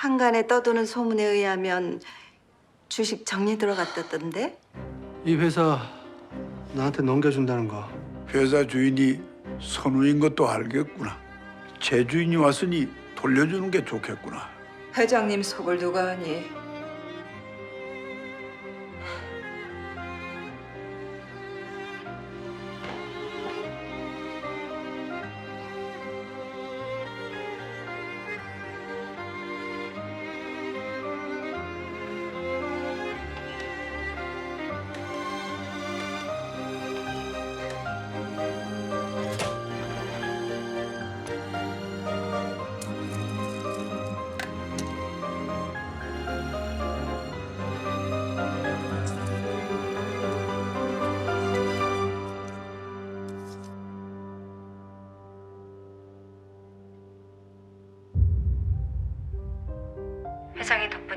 한간에 떠도는 소문에 의하면 주식 정리 들어갔다던데? 이 회사 나한테 넘겨준다는 거 회사 주인이 선우인 것도 알겠구나. 제 주인이 왔으니 돌려주는 게 좋겠구나. 회장님 속을 누가 하니?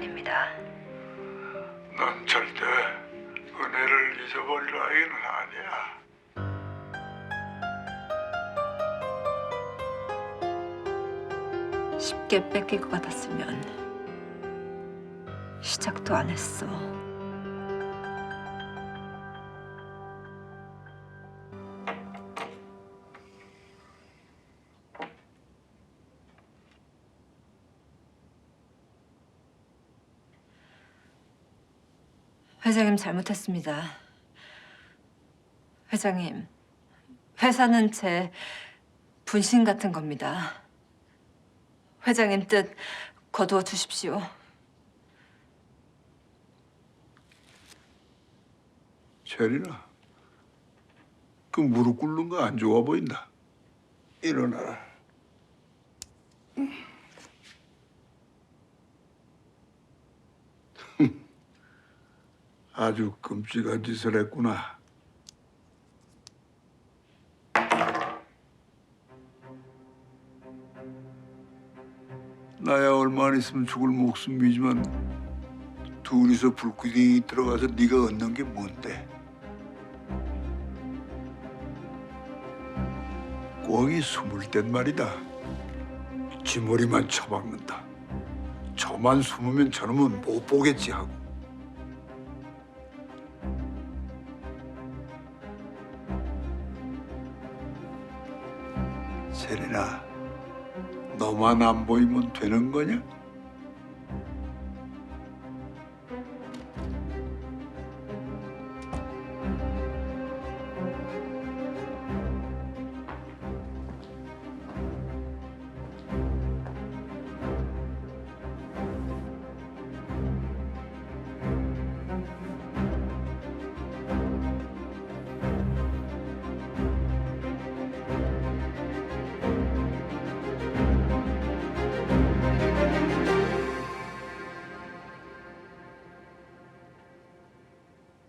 덕분입니다. 넌 절대 은혜를 잊어버릴 아이는 아니야. 쉽게 뺏길 것 같았으면 시작도 안 했어. 회장님 잘못했습니다. 회장님, 회사는 제 분신 같은 겁니다. 회장님 뜻 거두어 주십시오. 체리나, 그 무릎 꿇는 거 안 좋아 보인다. 일어나라. 아주 끔찍한 짓을 했구나. 나야 얼마 안 있으면 죽을 목숨이지만 둘이서 불구덩이 들어가서 네가 얻는 게 뭔데? 꿩이 숨을 땐 말이다. 쥐머리만 처박는다. 저만 숨으면 저놈은 못 보겠지 하고. 세린아, 너만 안 보이면 되는 거냐?